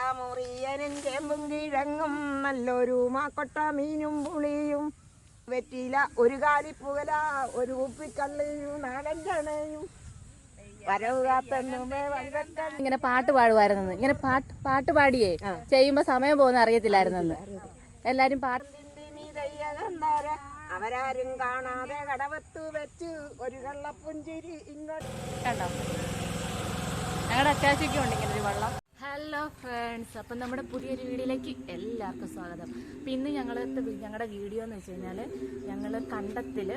ചെണ്ടാമുറിയനും ചേമ്പും കിഴങ്ങും നല്ലൊരു മാക്കൊട്ട മീനും പുളിയും. വെറ്റില ഒരു കാലിപ്പുകല ഒരു കുപ്പിക്കള്ളിയും നാടൻ ചണയും ഇങ്ങനെ പാട്ട് പാടുമായിരുന്നു ഇങ്ങനെ പാട്ട് പാട്ട് പാടിയേ. ചെയ്യുമ്പോ സമയം പോകുന്ന അറിയത്തില്ലായിരുന്നു എല്ലാരും പാട്ട് അവരാരും കാണാതെ കടവത്ത് വെച്ച് ഒരു കള്ളപ്പുഞ്ചിരി ഇങ്ങോട്ട്. കണ്ടോ? ഞങ്ങളുടെ അത്യാവശ്യമൊക്കെ ഉണ്ട് ഇങ്ങനെ ഒരു വെള്ളം. ഹലോ ഫ്രണ്ട്സ് അപ്പം നമ്മുടെ പുതിയൊരു വീഡിയോയിലേക്ക് എല്ലാവർക്കും സ്വാഗതം. അപ്പം ഇന്ന് ഞങ്ങൾ ഞങ്ങളുടെ വീഡിയോ എന്ന് വെച്ച് കഴിഞ്ഞാൽ ഞങ്ങൾ കണ്ടത്തിൽ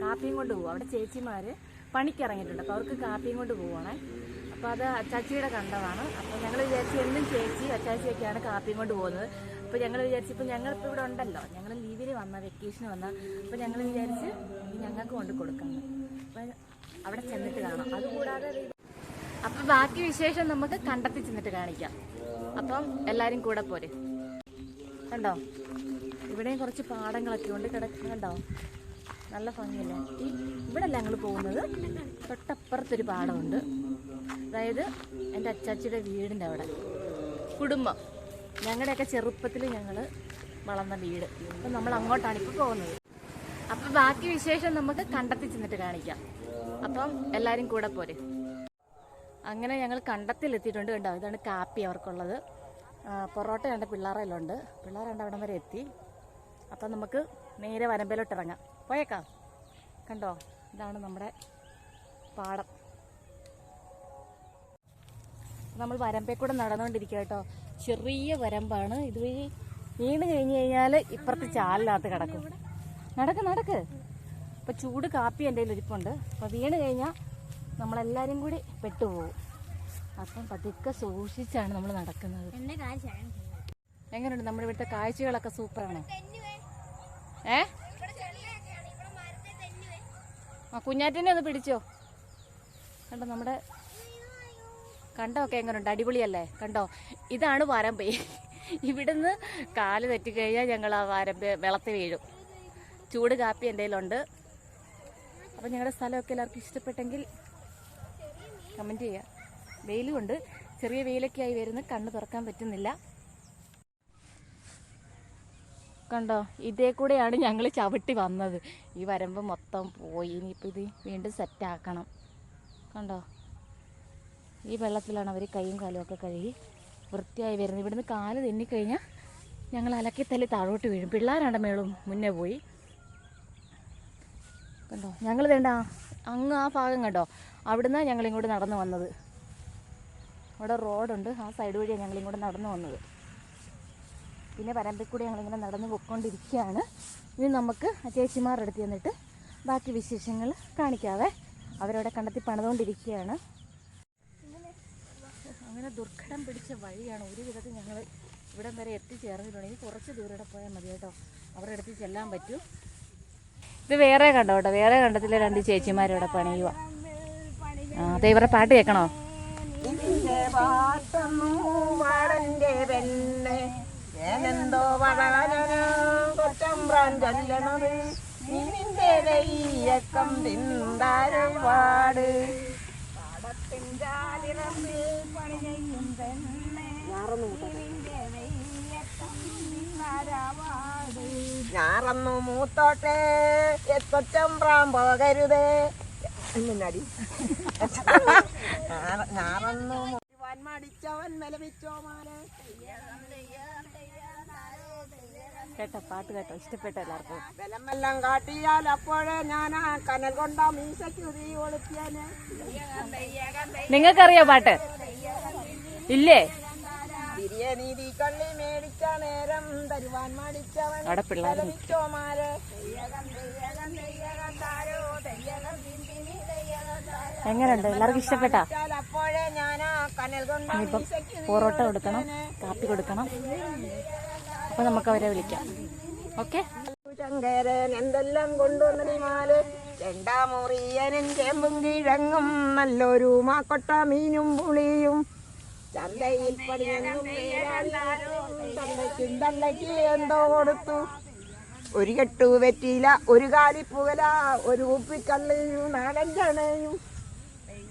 കാപ്പിയും കൊണ്ട് പോകും അവിടെ ചേച്ചിമാർ പണിക്കിറങ്ങിയിട്ടുണ്ട്. അപ്പോൾ അവർക്ക് കാപ്പിയും കൊണ്ട് പോവുകയാണേ അപ്പോൾ അത് അച്ചാച്ചിയുടെ കണ്ടതാണ്. അപ്പോൾ ഞങ്ങൾ വിചാരിച്ചു എന്നും ചേച്ചി അച്ചാച്ചിയൊക്കെയാണ് കാപ്പിയും കൊണ്ട് പോകുന്നത്. അപ്പോൾ ഞങ്ങൾ വിചാരിച്ചു ഇപ്പോൾ ഞങ്ങളിപ്പോൾ ഇവിടെ ഉണ്ടല്ലോ. ഞങ്ങൾ ലീവിന് വന്ന വെക്കേഷൻ വന്ന അപ്പോൾ ഞങ്ങൾ വിചാരിച്ച് ഞങ്ങൾക്ക് കൊണ്ട് കൊടുക്കാം അപ്പം അവിടെ ചെന്നിട്ട് കാണാം. അതുകൂടാതെ അപ്പൊ ബാക്കി വിശേഷം നമുക്ക് കണ്ടെത്തി ചെന്നിട്ട് കാണിക്കാം. അപ്പം എല്ലാരും കൂടെ പോരെ. കണ്ടോ? ഇവിടെയും കുറച്ച് പാടങ്ങളൊക്കെ ഉണ്ട്. കിടക്കുന്നുണ്ടോ നല്ല ഭംഗിയല്ലേ? ഇവിടെ അല്ല ഞങ്ങൾ പോകുന്നത്? തൊട്ടപ്പുറത്തൊരു പാടമുണ്ട്. അതായത് എന്റെ അച്ചാച്ചിയുടെ വീടിന്റെ അവിടെ. കുടുംബം. ഞങ്ങളുടെയൊക്കെ ചെറുപ്പത്തിൽ ഞങ്ങൾ വളർന്ന വീട്. അപ്പം നമ്മൾ അങ്ങോട്ടാണ് ഇപ്പോൾ പോകുന്നത്. അപ്പം ബാക്കി വിശേഷം നമുക്ക് കണ്ടെത്തി ചെന്നിട്ട് കാണിക്കാം. അപ്പം എല്ലാവരും കൂടെ പോരെ. അങ്ങനെ ഞങ്ങൾ കണ്ടത്തിലെത്തിയിട്ടുണ്ട് കണ്ടോ? ഇതാണ് കാപ്പി അവർക്കുള്ളത്. പൊറോട്ട കണ്ട പിള്ളേരെല്ലാം പിള്ളേർ കണ്ട അവിടം വരെ എത്തി. അപ്പം നമുക്ക് നേരെ വരമ്പയിലോട്ട് ഇറങ്ങാം. പോയേക്കാം? കണ്ടോ? ഇതാണ് നമ്മുടെ പാടം. നമ്മൾ വരമ്പേ കൂടെ നടന്നുകൊണ്ടിരിക്കുക കേട്ടോ. ചെറിയ വരമ്പാണ്. ഇത് വീണ് കഴിഞ്ഞ് കഴിഞ്ഞാൽ ഇപ്പുറത്ത് ചാലിനകത്ത് കിടക്കും. നടക്ക് നടക്ക്. ഇപ്പം ചൂട് കാപ്പി എന്റെ ഇരിപ്പുണ്ട് അപ്പോൾ വീണ് കഴിഞ്ഞാൽ നമ്മളെല്ലാവരും കൂടി പെട്ടുപോകും. അപ്പം പതുക്കെ സൂക്ഷിച്ചാണ് നമ്മൾ നടക്കുന്നത്. എങ്ങനെയുണ്ട് നമ്മുടെ ഇവിടുത്തെ കാഴ്ചകളൊക്കെ സൂപ്പറാണ്? ഏ? ആ കുഞ്ഞാറ്റിനെ ഒന്ന് പിടിച്ചോ. കണ്ടോ നമ്മുടെ കണ്ടോ ഒക്കെ എങ്ങനെയുണ്ട് അടിപൊളിയല്ലേ? കണ്ടോ? ഇതാണ് വരമ്പ്. ഇവിടുന്ന് കാൽ തെറ്റിക്കഴിഞ്ഞാൽ ഞങ്ങൾ ആ വരമ്പ് വെള്ളത്തിൽ വീഴും. ചൂട് കാപ്പി എന്റെ കയ്യിലുണ്ട്. അപ്പം ഞങ്ങളുടെ സ്ഥലമൊക്കെ എല്ലാവർക്കും ഇഷ്ടപ്പെട്ടെങ്കിൽ കമന്റ് ചെയ്യുക വെയിലുകൊണ്ട് ചെറിയ വെയിലൊക്കെ ആയി വരുന്ന. കണ്ണ് തുറക്കാൻ പറ്റുന്നില്ല. കണ്ടോ? ഇതേ കൂടെയാണ് ഞങ്ങൾ ചവിട്ടി വന്നത്. ഈ വരമ്പ് മൊത്തം പോയി. ഇനിയിപ്പോൾ ഇത് വീണ്ടും സെറ്റാക്കണം കണ്ടോ? ഈ വെള്ളത്തിലാണ് അവർ കൈയും കാലും ഒക്കെ കഴുകി വൃത്തിയായി വരുന്നത്. ഇവിടുന്ന് കാൽ തെന്നിക്കഴിഞ്ഞാൽ ഞങ്ങൾ അലക്കി തല്ലി താഴോട്ട് വീഴും. പിള്ളേരാണ്ട മേളും മുന്നേ പോയി. കണ്ടോ? ഞങ്ങൾ വേണ്ട അങ്ങ് ആ ഭാഗം കണ്ടോ? അവിടുന്ന് ഞങ്ങളിങ്ങോട്ട് നടന്നു വന്നത്. അവിടെ റോഡുണ്ട്. ആ സൈഡ് വഴിയാണ് ഞങ്ങളിങ്ങോട്ട് നടന്നു വന്നത്. പിന്നെ വരമ്പിൽ കൂടി ഞങ്ങളിങ്ങനെ നടന്ന് പൊയ്ക്കൊണ്ടിരിക്കുകയാണ്. ഇനി നമുക്ക് ആ ചേച്ചിമാരുടെ അടുത്ത് ചെന്നിട്ട് ബാക്കി വിശേഷങ്ങൾ കാണിക്കാവേ. അവരവിടെ കണ്ടെത്തി പണിതുകൊണ്ടിരിക്കുകയാണ്. അങ്ങനെ ദുർഘടം പിടിച്ച വഴിയാണ് ഒരു വിധത്തിൽ ഞങ്ങൾ ഇവിടം വരെ എത്തിച്ചേർന്നിട്ടുണ്ടെങ്കിൽ കുറച്ച് ദൂരം ഇവിടെ പോയാൽ മതി കേട്ടോ. അവരുടെ അടുത്ത് ചെല്ലാൻ പറ്റും. ഇത് വേറെ കണ്ടോ കേട്ടോ? വേറെ കണ്ടത്തിലെ രണ്ട് ചേച്ചിമാരിവിടെ പണിയുക ആ അതെ പാട്ട് കേൾക്കണോ? ഞാറന്നു മൂത്തോട്ടെ എത്തൊറ്റം പ്രാം പോകരുതേ. എന്നടി കേട്ടോ പാട്ട് കേട്ടോ ഇഷ്ടപ്പെട്ട എല്ലാവർക്കും. ബലമെല്ലാം കാട്ടിയാൽ അപ്പോഴേ ഞാൻ ആ കനൽ കൊണ്ടാ മീശയ്ക്ക് കൊളുത്തിയാന് നിങ്ങൾക്കറിയോ പാട്ട്? ഇല്ലേ? ബിരിയാണി നീതി കള്ളി മേടിച്ച നേരം തരുവാൻ മാടിച്ചവൻ അവിടെ പിള്ളേർ എങ്ങനെയുണ്ട്? എല്ലാവർക്കും ഇഷ്ടപ്പെട്ടാ? ഇനിയിപ്പം പൊറോട്ട കൊടുക്കണം കാപ്പി കൊടുക്കണം. അപ്പൊ നമുക്ക് അവരെ വിളിക്കാം. ഓക്കെ? ശങ്കരൻ എന്തെല്ലാം കൊണ്ടുവന്നടി മാൽ? ചെണ്ടാമുറിയനും ചേമ്പും കിഴങ്ങും നല്ലൊരു മാക്കൊട്ട മീനും പുളിയും. ചന്തയിൽ തള്ളയ്ക്കും തള്ളയ്ക്ക് എന്തോ കൊടുത്തു. ഒരു കെട്ടു വെറ്റിയില ഒരു കാലിപ്പുകല ഒരു കുപ്പിക്കള്ളിയും നാടൻ ചണയും.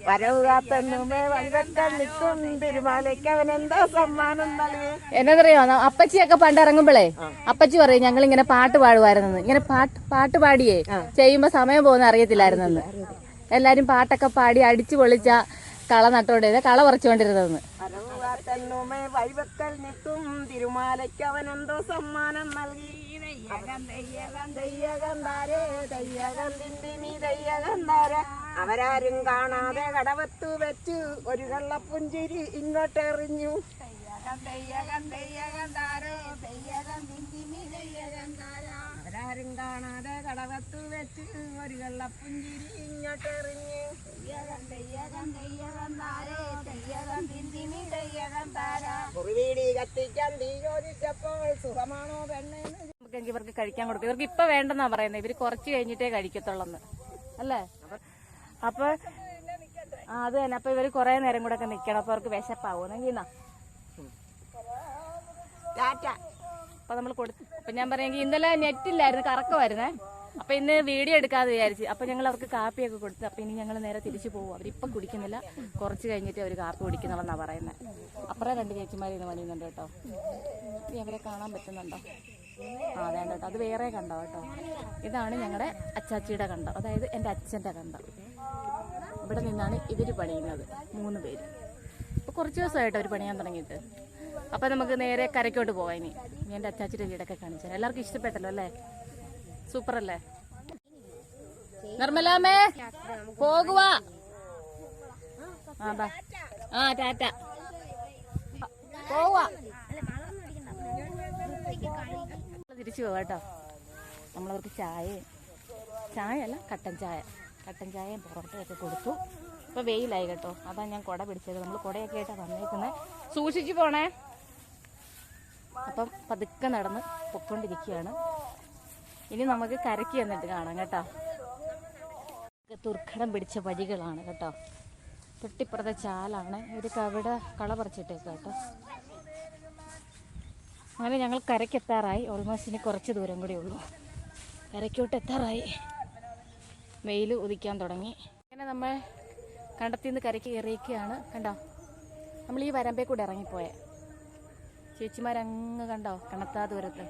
വരവ് കാത്തെന്നുമേ വഴിവെക്കാൻ നിൽക്കും. തിരുമാലയ്ക്ക് സമ്മാനം നൽകി. എന്നതറിയോ? അപ്പച്ചിയൊക്കെ പണ്ട് ഇറങ്ങുമ്പോഴേ അപ്പച്ചി പറയും ഞങ്ങൾ ഇങ്ങനെ പാട്ട് പാടുമായിരുന്നെന്ന് ഇങ്ങനെ പാട്ട് പാട്ട് പാടിയേ ചെയ്യുമ്പോ സമയം പോകുന്ന അറിയത്തില്ലായിരുന്നെന്ന്. എല്ലാരും പാട്ടൊക്കെ പാടി അടിച്ചു പൊളിച്ച കള നട്ടോണ്ടിരുന്ന കള പറിച്ചുകൊണ്ടിരുന്നതെന്ന്. വരവ് കാത്തെന്നുമേ വഴിവെക്കൽ നിൽക്കും. തിരുമാലയ്ക്ക് അവൻ എന്തോ സമ്മാനം നൽകി. അവരാരും കാണാതെ കടവത്തു വെച്ചു ഒരു കള്ളപ്പുഞ്ചിരി ഇങ്ങോട്ടെറിഞ്ഞു. അവരാരും കാണാതെ കടവത്തു വെച്ച് ഒരു കള്ളപ്പുഞ്ചിരി ഇങ്ങോട്ടെറിഞ്ഞു. കുറുവീടി കത്തിക്കാൻ തീ ചോദിച്ചപ്പോൾ സുഖമാണോ പെണ്ണെന്ന് നമുക്ക് ഇവർക്ക് കഴിക്കാൻ കൊടുക്കും. ഇവർക്ക് ഇപ്പൊ വേണ്ടെന്നാ പറയുന്നത് ഇവർ കുറച്ച് കഴിഞ്ഞിട്ടേ കഴിക്കത്തുള്ളന്ന്. അല്ലേ? അപ്പൊ ആ അത് തന്നെ. അപ്പൊ ഇവർ കുറെ നേരം കൂടെ ഒക്കെ നിക്കണം. അപ്പൊ അവർക്ക് വിശപ്പാവും. എന്നാ ടാറ്റ. അപ്പൊ നമ്മൾ കൊടുത്തു അപ്പൊ ഞാൻ പറയാമെങ്കിൽ ഇന്നലെ നെറ്റില്ലായിരുന്നു വരുന്നേ അപ്പൊ ഇന്ന് വീഡിയോ എടുക്കാതെ വിചാരിച്ചു. അപ്പൊ ഞങ്ങൾ അവർക്ക് കാപ്പിയൊക്കെ കൊടുത്തു. അപ്പൊ ഇനി ഞങ്ങൾ നേരെ തിരിച്ചു പോകും അവരിപ്പം കുടിക്കുന്നില്ല. കുറച്ച് കഴിഞ്ഞിട്ട് അവർ കാപ്പി കുടിക്കുന്നുള്ളെന്നാ പറയുന്നത് അപ്പുറം രണ്ട് ചേച്ചിമാർ ഇന്ന് പണിയുന്നുണ്ട് കേട്ടോ. ഇനി അവരെ കാണാൻ പറ്റുന്നുണ്ടോ? ആ വേണ്ട അത് വേറെ കണ്ടോ കേട്ടോ. ഇതാണ് ഞങ്ങളുടെ അച്ചാച്ചിയുടെ കണ്ടം അതായത് എന്റെ അച്ഛന്റെ കണ്ടം. ഇവിടെ നിന്നാണ് ഇവർ പണിയുന്നത് മൂന്ന് പേര്. അപ്പോൾ കുറച്ച് ദിവസമായിട്ട് അവർ പണിയാൻ തുടങ്ങിയിട്ട്. അപ്പോൾ നമുക്ക് നേരെ കരയ്ക്കോട്ട് പോകാം ഇനി. എന്റെ അച്ചാച്ചിയുടെ വീടൊക്കെ കാണിച്ചാൽ എല്ലാവർക്കും ഇഷ്ടപ്പെട്ടല്ലോ അല്ലേ? സൂപ്പർ അല്ലേ നിർമ്മലാമേ പോകുക ആ ടാറ്റ. പോവാ. തിരിച്ചു പോകാം കേട്ടോ. നമ്മളവർക്ക് ചായയും ചായ അല്ല കട്ടൻ ചായ. കട്ടൻ ചായയും പൊറോട്ടയൊക്കെ കൊടുത്തു. ഇപ്പൊ വെയിലായി കേട്ടോ. അതാ ഞാൻ കുട പിടിച്ചത്. നമ്മൾ കുടയൊക്കെ ആയിട്ടാണ് വന്നേക്കുന്നത് സൂക്ഷിച്ചു പോണേ. അപ്പം പതുക്കെ നടന്ന് പൊക്കൊണ്ടിരിക്കുകയാണ്. ഇനി നമുക്ക് കരക്കി എന്നിട്ട് കാണാം കേട്ടോ. തുർക്കടം പിടിച്ച വഴികളാണ് കേട്ടോ. തൊട്ടിപ്പുറത്തെ ചാലാണ്. ഇവർക്ക് അവിടെ കള പറിച്ചിട്ടേക്ക് കേട്ടോ. അങ്ങനെ ഞങ്ങൾ കരയ്ക്ക് എത്താറായി ഓൾമോസ്റ്റ് ഇനി കുറച്ച് ദൂരം കൂടി ഉള്ളൂ. കരയ്ക്കോട്ട് എത്താറായി. വെയിൽ ഉദിക്കാൻ തുടങ്ങി. അങ്ങനെ നമ്മൾ കണ്ടത്തിൽ നിന്ന് കരയ്ക്ക് കയറിയൊക്കെയാണ് കണ്ടോ? നമ്മൾ ഈ വരമ്പേ കൂടെ ഇറങ്ങിപ്പോയെ. ചേച്ചിമാരങ്ങ് കണ്ടോ? കണത്താ ദൂരത്ത്.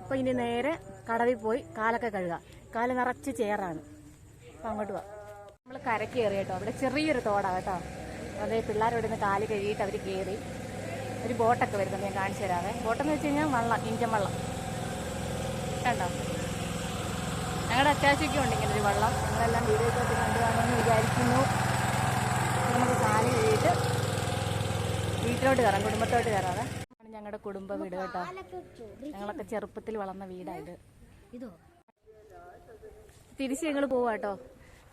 അപ്പോൾ ഇനി നേരെ കടവിൽ പോയി കാലൊക്കെ കഴുകുക കാൽ നിറച്ച് ചേറാണ്. അപ്പം അങ്ങോട്ട് പോവാം നമ്മൾ കരയ്ക്ക് കയറി കേട്ടോ. അവിടെ ചെറിയൊരു തോടാണ് കേട്ടോ. അതേ പിള്ളേരോട് നിന്ന് കാൽ കഴുകിയിട്ട് അവർ കയറി. ഒരു ബോട്ടൊക്കെ വരുന്നുണ്ട് ഞാൻ കാണിച്ചു തരാവേ. ബോട്ടെന്ന് വെച്ച് കഴിഞ്ഞാൽ വള്ളം ഇഞ്ചൻ വള്ളം. കണ്ടോ? ഞങ്ങളുടെ അത്യാവശ്യമൊക്കെ ഉണ്ട് ഇങ്ങനെ ഒരു വള്ളം. ഞങ്ങളെല്ലാം വീഡിയോയ്ക്കൊക്കെ കണ്ടു കാണുമെന്ന് വിചാരിക്കുന്നു. നമുക്ക് കാൽ കഴിയിട്ട് വീട്ടിലോട്ട് കയറാം കുടുംബത്തോട്ട് കയറാതെ ആണ് ഞങ്ങളുടെ കുടുംബ വീട് കേട്ടോ. ഞങ്ങളൊക്കെ ചെറുപ്പത്തിൽ വളർന്ന വീടായത് ഇതോ. തിരിച്ച് ഞങ്ങൾ പോവാട്ടോ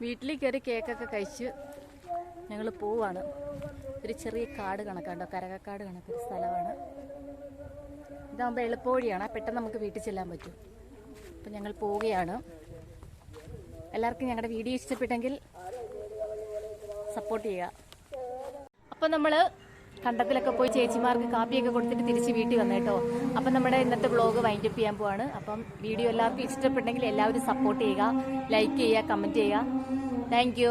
വീട്ടിലേക്ക് വീട്ടിൽ കയറി കേക്കൊക്കെ കഴിച്ച് ഞങ്ങൾ പോവാണ്. ഒരു ചെറിയ കാട് കണക്കാണ്ടോ കരകക്കാട് കണക്കൊരു സ്ഥലമാണ്. ഇതാകുമ്പോൾ എളുപ്പവഴിയാണ്. പെട്ടെന്ന് നമുക്ക് വീട്ടിൽ ചെല്ലാൻ പറ്റും. അപ്പം ഞങ്ങൾ പോവുകയാണ്. എല്ലാവർക്കും ഞങ്ങളുടെ വീഡിയോ ഇഷ്ടപ്പെട്ടെങ്കിൽ സപ്പോർട്ട് ചെയ്യുക. അപ്പം നമ്മൾ കണ്ടത്തിലൊക്കെ പോയി ചേച്ചിമാർക്ക് കാപ്പിയൊക്കെ കൊടുത്തിട്ട് തിരിച്ച് വീട്ടിൽ വന്നു കേട്ടോ അപ്പം നമ്മുടെ ഇന്നത്തെ വ്ളോഗ് വൈൻഡപ്പ് ചെയ്യാൻ പോവാണ്. അപ്പം വീഡിയോ എല്ലാവർക്കും ഇഷ്ടപ്പെട്ടെങ്കിൽ എല്ലാവരും സപ്പോർട്ട് ചെയ്യുക. ലൈക്ക് ചെയ്യുക കമന്റ് ചെയ്യുക. താങ്ക്